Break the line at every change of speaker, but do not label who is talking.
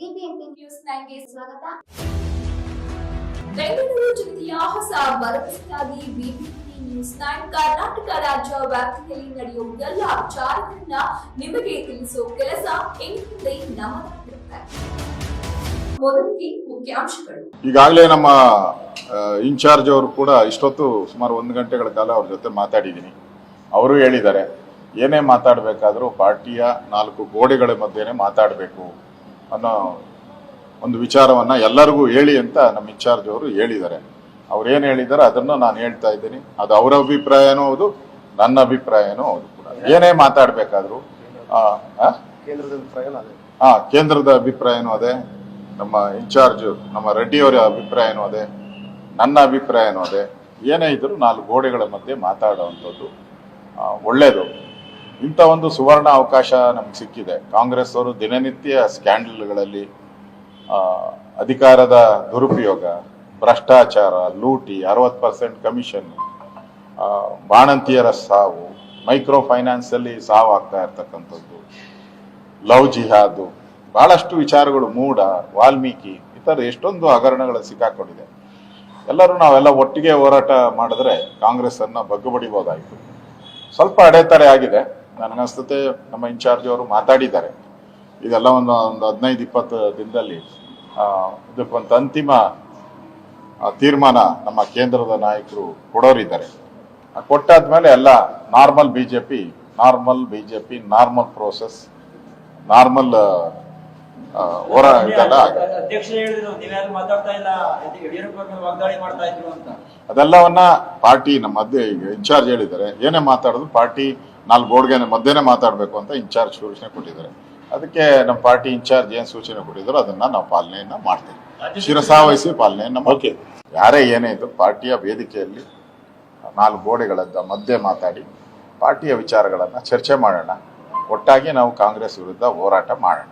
BBMP news ನೈನ್ಗೆ ಸ್ವಾಗತ.
ಬೆಂಗಳೂರು ಜಿಲ್ಲೆಯ ಹೊಸ ಭರವಸೆಯಾಗಿ ಬಿಬಿಎಂಪಿ ನ್ಯೂಸ್ ನೈನ್ ಕರ್ನಾಟಕ ರಾಜ್ಯ ವ್ಯಾಪ್ತಿಯಲ್ಲಿ ನಡೆಯುವ ಎಲ್ಲ ವಿಚಾರಗಳನ್ನ ನಿಮಗೆ ತಿಳಿಸುವ ಕೆಲಸ ಇನ್ಮುಂದೆ ನಮ್ಮದಾಗಿರುತ್ತೆ ಮೊದಲಿಗೆ ಮುಖ್ಯಾಂಶಗಳು.
ಈಗಾಗಲೇ ನಮ್ಮ ಇನ್ಚಾರ್ಜ್ ಅವರು ಕೂಡ ಇಷ್ಟೊತ್ತು ಸುಮಾರು ಒಂದು ಗಂಟೆಗಳ ಕಾಲ ಅವ್ರ ಜೊತೆ ಮಾತಾಡಿದ್ದೀನಿ. ಅವರು ಹೇಳಿದ್ದಾರೆ ಏನೇ ಮಾತಾಡಬೇಕಾದ್ರೂ ಪಾರ್ಟಿಯ ನಾಲ್ಕು ಗೋಡೆಗಳ ಮಧ್ಯೆನೇ ಮಾತಾಡಬೇಕು. ಅನ್ನೋ ಒಂದು ವಿಚಾರವನ್ನ ಎಲ್ಲರಿಗೂ ಹೇಳಿ ಅಂತ ನಮ್ಮ ಇನ್ಚಾರ್ಜ್ ಅವರು ಹೇಳಿದ್ದಾರೆ. ಅವ್ರು ಏನು ಹೇಳಿದ್ದಾರೆ ಅದನ್ನು ನಾನು ಹೇಳ್ತಾ ಇದ್ದೀನಿ. ಅದು ಅವರ ಅಭಿಪ್ರಾಯನೂ ಹೌದು ನನ್ನ ಅಭಿಪ್ರಾಯನೂ ಹೌದು ಕೂಡ. ಏನೇ ಮಾತಾಡಬೇಕಾದ್ರೂ
ಕೇಂದ್ರದ ಅಭಿಪ್ರಾಯ ಅದೇ.
ಹಾ ಕೇಂದ್ರದ ಅಭಿಪ್ರಾಯನೂ ಅದೇ ನಮ್ಮ ಇನ್ಚಾರ್ಜ್ ನಮ್ಮ ರೆಡ್ಡಿಯವರ ಅಭಿಪ್ರಾಯನೂ ಅದೇ ನನ್ನ ಅಭಿಪ್ರಾಯನೂ ಅದೇ. ಏನೇ ಇದ್ರೂ ನಾಲ್ಕು ಗೋಡೆಗಳ ಮಧ್ಯೆ ಮಾತಾಡುವಂಥದ್ದು ಒಳ್ಳೆಯದು ಒಳ್ಳೇದು. ಇಂಥ ಒಂದು ಸುವರ್ಣ ಅವಕಾಶ ನಮ್ಗೆ ಸಿಕ್ಕಿದೆ. ಕಾಂಗ್ರೆಸ್ ಅವರು ದಿನನಿತ್ಯ ಸ್ಕ್ಯಾಂಡಲ್ಗಳಲ್ಲಿ ಅಧಿಕಾರದ ದುರುಪಯೋಗ, ಭ್ರಷ್ಟಾಚಾರ, ಲೂಟಿ, ಅರವತ್ತು ಪರ್ಸೆಂಟ್ ಕಮಿಷನ್ ಬಾಣಂತಿಯರ ಸಾವು ಮೈಕ್ರೋ ಫೈನಾನ್ಸಲ್ಲಿ ಸಾವು ಆಗ್ತಾ ಇರ್ತಕ್ಕಂಥದ್ದು, ಲವ್ ಜಿಹಾದು, ಬಹಳಷ್ಟು ವಿಚಾರಗಳು, ಮೂಡ, ವಾಲ್ಮೀಕಿ ಥರ ಎಷ್ಟೊಂದು ಹಗರಣಗಳು ಸಿಕ್ಕಾಕೊಂಡಿದೆ. ಎಲ್ಲರೂ ನಾವೆಲ್ಲ ಒಟ್ಟಿಗೆ ಹೋರಾಟ ಮಾಡಿದ್ರೆ ಕಾಂಗ್ರೆಸ್ ಅನ್ನ ಬಗ್ಗುಬಡಿಬೋದಾಯಿತು ಸ್ವಲ್ಪ ಅಡೆತಡೆ ಆಗಿದೆ. ನನಗನ್ಸ್ತತೆ ನಮ್ಮ ಇನ್ಚಾರ್ಜ್ ಅವರು ಮಾತಾಡಿದ್ದಾರೆ. ಇದೆಲ್ಲ ಒಂದು ಒಂದು ಹದಿನೈದು ಇಪ್ಪತ್ತು ದಿನದಲ್ಲಿ ಇದಕ್ಕೊಂದು ಅಂತಿಮ ತೀರ್ಮಾನ ನಮ್ಮ ಕೇಂದ್ರದ ನಾಯಕರು ಕೊಡೋರಿದ್ದಾರೆ. ಕೊಟ್ಟಾದ್ಮೇಲೆ ಎಲ್ಲ normal BJP normal P normal process normal ಹೋರಾಟ ಇದೆಲ್ಲ ಆಗಿದೆ.
ಅಧ್ಯಕ್ಷರು ಹೇಳಿದ್ರು ನೀವ್ಯಾರು ಮಾತಾಡ್ತಾ ಇಲ್ಲ ಇದು ಯಡಿಯೂರಪ್ಪ ಅವ್ರ ಮೇಲೆ ವಾಗ್ದಾಳಿ ಮಾಡ್ತಾ ಇದ್ರು ಅಂತ.
ಅದೆಲ್ಲವನ್ನ ಪಾರ್ಟಿ ನಮ್ಮ ಅಧ್ಯ ಈಗ ಇನ್ಚಾರ್ಜ್ ಹೇಳಿದ್ದಾರೆ. ಏನೇ ಮಾತಾಡಿದ್ರು ಪಾರ್ಟಿ ನಾಲ್ಕು ಬೋರ್ಡ್ಗೆ ಮಧ್ಯೆನೇ ಮಾತಾಡಬೇಕು ಅಂತ ಇನ್ಚಾರ್ಜ್ ಸೂಚನೆ ಕೊಟ್ಟಿದ್ದಾರೆ. ಅದಕ್ಕೆ ನಮ್ಮ ಪಾರ್ಟಿ ಇನ್ಚಾರ್ಜ್ ಏನು ಸೂಚನೆ ಕೊಟ್ಟಿದ್ರು ಅದನ್ನ ನಾವು ಪಾಲನೆಯನ್ನ ಮಾಡ್ತೀವಿ. ಶಿರಸಾವಹಿಸಿ ಪಾಲನೆಯನ್ನ ಯಾರೇ ಏನೇ ಇದ್ರು ಪಾರ್ಟಿಯ ವೇದಿಕೆಯಲ್ಲಿ ನಾಲ್ಕು ಗೋಡೆಗಳ ಮಧ್ಯೆ ಮಾತಾಡಿ ಪಾರ್ಟಿಯ ವಿಚಾರಗಳನ್ನು ಚರ್ಚೆ ಮಾಡೋಣ. ಒಟ್ಟಾಗಿ ನಾವು ಕಾಂಗ್ರೆಸ್ ವಿರುದ್ಧ ಹೋರಾಟ ಮಾಡೋಣ.